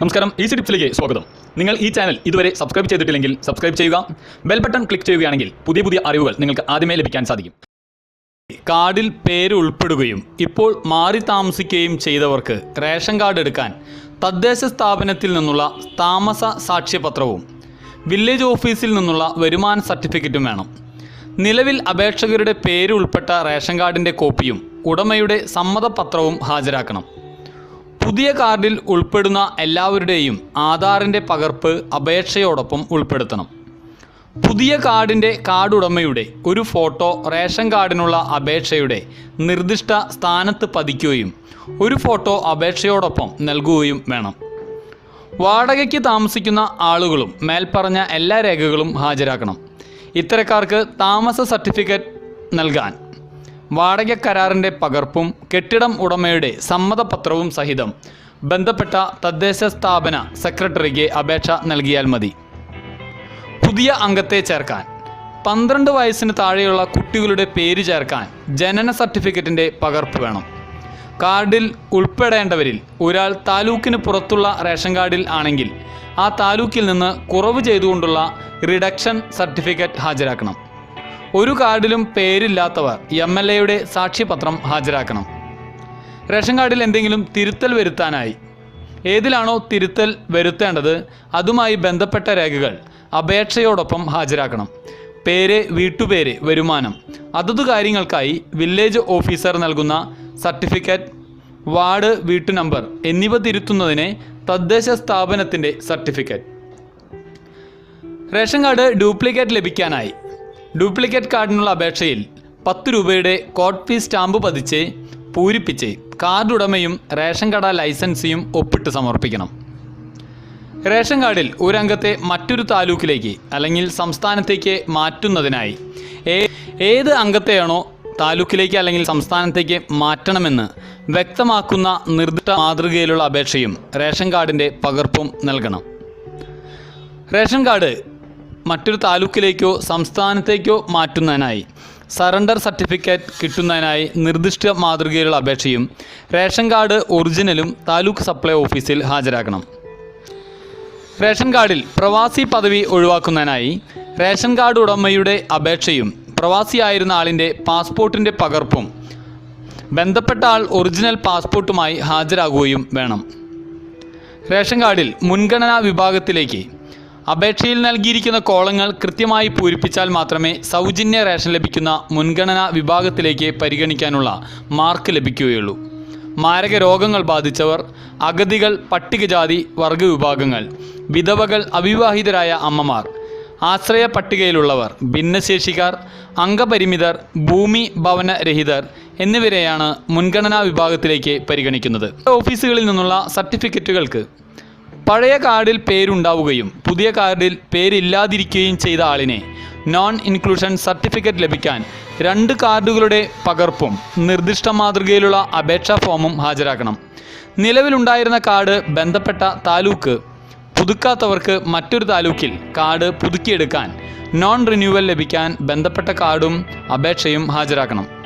നമസ്കാരം ഈസി ടിപ്സിലേക്ക് സ്വാഗതം. നിങ്ങൾ ഈ ചാനൽ ഇതുവരെ സബ്സ്ക്രൈബ് ചെയ്തിട്ടില്ലെങ്കിൽ സബ്സ്ക്രൈബ് ചെയ്യുക. ബെൽ ബട്ടൺ ക്ലിക്ക് ചെയ്യുകയാണെങ്കിൽ പുതിയ പുതിയ അറിവുകൾ നിങ്ങൾക്ക് ആദ്യമേ ലഭിക്കാൻ സാധിക്കും. കാർഡിൽ പേര് ഉൾപ്പെടുകയും ഇപ്പോൾ മാറി താമസിക്കുകയും ചെയ്തവർക്ക് റേഷൻ കാർഡ് എടുക്കാൻ തദ്ദേശ സ്ഥാപനത്തിൽ നിന്നുള്ള താമസ സാക്ഷ്യപത്രവും വില്ലേജ് ഓഫീസിൽ നിന്നുള്ള വരുമാന സർട്ടിഫിക്കറ്റും വേണം. നിലവിൽ അപേക്ഷകരുടെ പേര് ഉൾപ്പെട്ട റേഷൻ കാർഡിന്റെ കോപ്പിയും ഉടമയുടെ സമ്മതപത്രവും ഹാജരാക്കണം. പുതിയ കാർഡിൽ ഉൾപ്പെടുന്ന എല്ലാവരുടെയും ആധാറിന്റെ പകർപ്പ് അപേക്ഷയോടൊപ്പം ഉൾപ്പെടുത്തണം. പുതിയ കാർഡിന്റെ കാർഡുടമയുടെ ഒരു ഫോട്ടോ റേഷൻ കാർഡിനുള്ള അപേക്ഷയുടെ നിർദ്ദിഷ്ട സ്ഥാനത്ത് പതിക്കുകയും ഒരു ഫോട്ടോ അപേക്ഷയോടൊപ്പം നൽകുകയും വേണം. വാടകയ്ക്ക് താമസിക്കുന്ന ആളുകളും മേൽപ്പറഞ്ഞ എല്ലാ രേഖകളും ഹാജരാക്കണം. ഇത്തരക്കാർക്ക് താമസ സർട്ടിഫിക്കറ്റ് നൽകാൻ വാടക കരാറിന്റെ പകർപ്പും കെട്ടിടം ഉടമയുടെ സമ്മതപത്രവും സഹിതം ബന്ധപ്പെട്ട തദ്ദേശ സ്ഥാപന സെക്രട്ടറിക്ക് അപേക്ഷ നൽകിയാൽ മതി. പുതിയ അംഗത്തെ ചേർക്കാൻ പന്ത്രണ്ട് വയസ്സിന് താഴെയുള്ള കുട്ടികളുടെ പേര് ചേർക്കാൻ ജനന സർട്ടിഫിക്കറ്റിന്റെ പകർപ്പ് വേണം. കാർഡിൽ ഉൾപ്പെടേണ്ടവരിൽ ഒരാൾ താലൂക്കിന് പുറത്തുള്ള റേഷൻ കാർഡിൽ ആണെങ്കിൽ ആ താലൂക്കിൽ നിന്ന് കുറവ് ചെയ്തുകൊണ്ടുള്ള റിഡക്ഷൻ സർട്ടിഫിക്കറ്റ് ഹാജരാക്കണം. ഒരു കാർഡിലും പേരില്ലാത്തവർ എം എൽ എയുടെ സാക്ഷ്യപത്രം ഹാജരാക്കണം. റേഷൻ കാർഡിൽ എന്തെങ്കിലും തിരുത്തൽ വരുത്താനായി ഏതിലാണോ തിരുത്തൽ വരുത്തേണ്ടത് അതുമായി ബന്ധപ്പെട്ട രേഖകൾ അപേക്ഷയോടൊപ്പം ഹാജരാക്കണം. പേര് വീട്ടുപേര് വരുമാനം. അതത് കാര്യങ്ങൾക്കായി വില്ലേജ് ഓഫീസർ നൽകുന്ന സർട്ടിഫിക്കറ്റ് വാർഡ് വീട്ടു നമ്പർ എന്നിവ തിരുത്തുന്നതിന് തദ്ദേശ സ്ഥാപനത്തിന്റെ സർട്ടിഫിക്കറ്റ്. റേഷൻ കാർഡ് ഡ്യൂപ്ലിക്കേറ്റ് ലഭിക്കാനായി ഡ്യൂപ്ലിക്കേറ്റ് കാർഡിനുള്ള അപേക്ഷയിൽ പത്ത് രൂപയുടെ കോഡ് ഫീസ് സ്റ്റാമ്പ് പതിച്ച് പൂരിപ്പിച്ച് കാർഡ് ഉടമയും റേഷൻ കട ലൈസൻസിയും ഒപ്പിട്ട് സമർപ്പിക്കണം. റേഷൻ കാർഡിൽ ഒരംഗത്തെ മറ്റൊരു താലൂക്കിലേക്ക് അല്ലെങ്കിൽ സംസ്ഥാനത്തേക്ക് മാറ്റുന്നതിനായി ഏത് അംഗത്തെയാണോ താലൂക്കിലേക്ക് അല്ലെങ്കിൽ സംസ്ഥാനത്തേക്ക് മാറ്റണമെന്ന് വ്യക്തമാക്കുന്ന നിർദ്ദിഷ്ട മാതൃകയിലുള്ള അപേക്ഷയും റേഷൻ കാർഡിന്റെ പകർപ്പും നൽകണം. റേഷൻ കാർഡ് മറ്റൊരു താലൂക്കിലേക്കോ സംസ്ഥാനത്തേക്കോ മാറ്റുന്നതിനായി സറണ്ടർ സർട്ടിഫിക്കറ്റ് കിട്ടുന്നതിനായി നിർദ്ദിഷ്ട മാതൃകയിലുള്ള അപേക്ഷയും റേഷൻ കാർഡ് ഒറിജിനലും താലൂക്ക് സപ്ലൈ ഓഫീസിൽ ഹാജരാക്കണം. റേഷൻ കാർഡിൽ പ്രവാസി പദവി ഒഴിവാക്കുന്നതിനായി റേഷൻ കാർഡ് ഉടമയുടെ അപേക്ഷയും പ്രവാസിയായിരുന്ന ആളിന്റെ പാസ്പോർട്ടിന്റെ പകർപ്പും ബന്ധപ്പെട്ട ആൾ ഒറിജിനൽ പാസ്പോർട്ടുമായി ഹാജരാകുകയും വേണം. റേഷൻ കാർഡിൽ മുൻഗണനാ വിഭാഗത്തിലേക്ക് അപേക്ഷയിൽ നൽകിയിരിക്കുന്ന കോളങ്ങൾ കൃത്യമായി പൂരിപ്പിച്ചാൽ മാത്രമേ സൗജന്യ റേഷൻ ലഭിക്കുന്ന മുൻഗണനാ വിഭാഗത്തിലേക്ക് പരിഗണിക്കാനുള്ള മാർക്ക് ലഭിക്കുകയുള്ളൂ. മാരക രോഗങ്ങൾ ബാധിച്ചവർ അഗതികൾ പട്ടികജാതി വർഗ വിഭാഗങ്ങൾ വിധവകൾ അവിവാഹിതരായ അമ്മമാർ ആശ്രയ പട്ടികയിലുള്ളവർ ഭിന്നശേഷിക്കാർ അംഗപരിമിതർ ഭൂമി ഭവന രഹിതർ എന്നിവരെയാണ് മുൻഗണനാ വിഭാഗത്തിലേക്ക് പരിഗണിക്കുന്നത്. ഓഫീസുകളിൽ നിന്നുള്ള സർട്ടിഫിക്കറ്റുകൾക്ക് പഴയ കാർഡിൽ പേരുണ്ടാവുകയും പുതിയ കാർഡിൽ പേരില്ലാതിരിക്കുകയും ചെയ്ത ആളിനെ നോൺ ഇൻക്ലൂഷൻ സർട്ടിഫിക്കറ്റ് ലഭിക്കാൻ രണ്ട് കാർഡുകളുടെ പകർപ്പും നിർദ്ദിഷ്ട മാതൃകയിലുള്ള അപേക്ഷാ ഫോമും ഹാജരാക്കണം. നിലവിലുണ്ടായിരുന്ന കാർഡ് ബന്ധപ്പെട്ട താലൂക്ക് പുതുക്കാത്തവർക്ക് മറ്റൊരു താലൂക്കിൽ കാർഡ് പുതുക്കിയെടുക്കാൻ നോൺ റിന്യൂവൽ ലഭിക്കാൻ ബന്ധപ്പെട്ട കാർഡും അപേക്ഷയും ഹാജരാക്കണം.